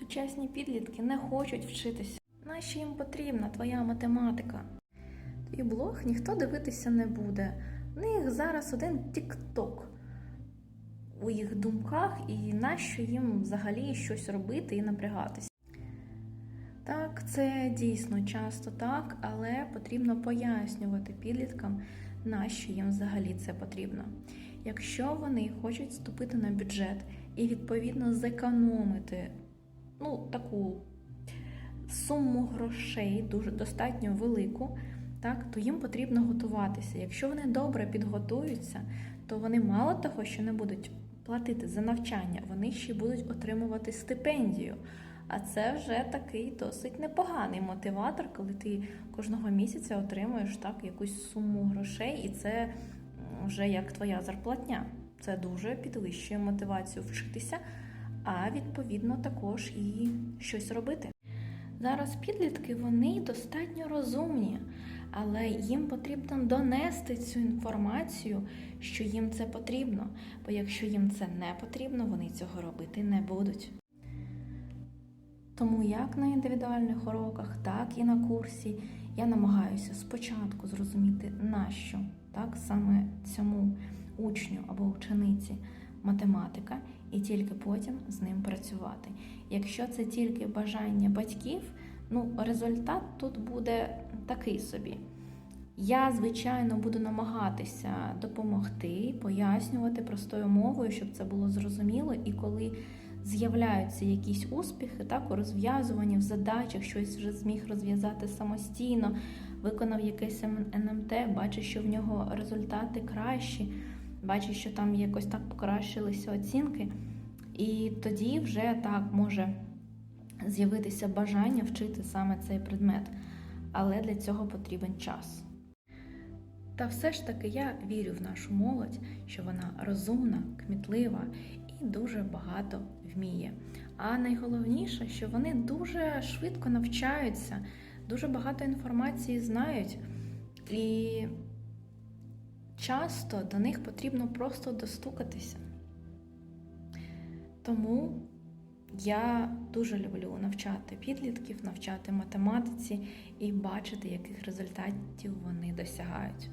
Сучасні підлітки не хочуть вчитися. Нащо їм потрібна твоя математика? Твій блог ніхто дивитися не буде. В них зараз один тік-ток у їх думках, і нащо їм взагалі щось робити і напрягатися. Так, це дійсно часто так, але потрібно пояснювати підліткам, нащо їм взагалі це потрібно. Якщо вони хочуть вступити на бюджет і відповідно зекономити ну, таку суму грошей, дуже достатньо велику, так, то їм потрібно готуватися. Якщо вони добре підготуються, то вони мало того, що не будуть платити за навчання, вони ще будуть отримувати стипендію. А це вже такий досить непоганий мотиватор, коли ти кожного місяця отримуєш так якусь суму грошей, і це вже як твоя зарплатня. Це дуже підвищує мотивацію вчитися, а відповідно також і щось робити. Зараз підлітки вони достатньо розумні, але їм потрібно донести цю інформацію, що їм це потрібно. Бо якщо їм це не потрібно, вони цього робити не будуть. Тому як на індивідуальних уроках, так і на курсі я намагаюся спочатку зрозуміти, нащо так саме цьому учню або учениці математика, і тільки потім з ним працювати. Якщо це тільки бажання батьків, ну результат тут буде такий собі. Я, звичайно, буду намагатися допомогти, пояснювати простою мовою, щоб це було зрозуміло, і коли з'являються якісь успіхи, так у розв'язуванні в задачах, щось вже зміг розв'язати самостійно, виконав якесь НМТ, бачить, що в нього результати кращі, бачить, що там якось так покращилися оцінки, і тоді вже так може з'явитися бажання вчити саме цей предмет. Але для цього потрібен час. Та все ж таки я вірю в нашу молодь, що вона розумна, кмітлива і дуже багато вміє. А найголовніше, що вони дуже швидко навчаються, дуже багато інформації знають, і часто до них потрібно просто достукатися. Тому я дуже люблю навчати підлітків, навчати математиці і бачити, яких результатів вони досягають.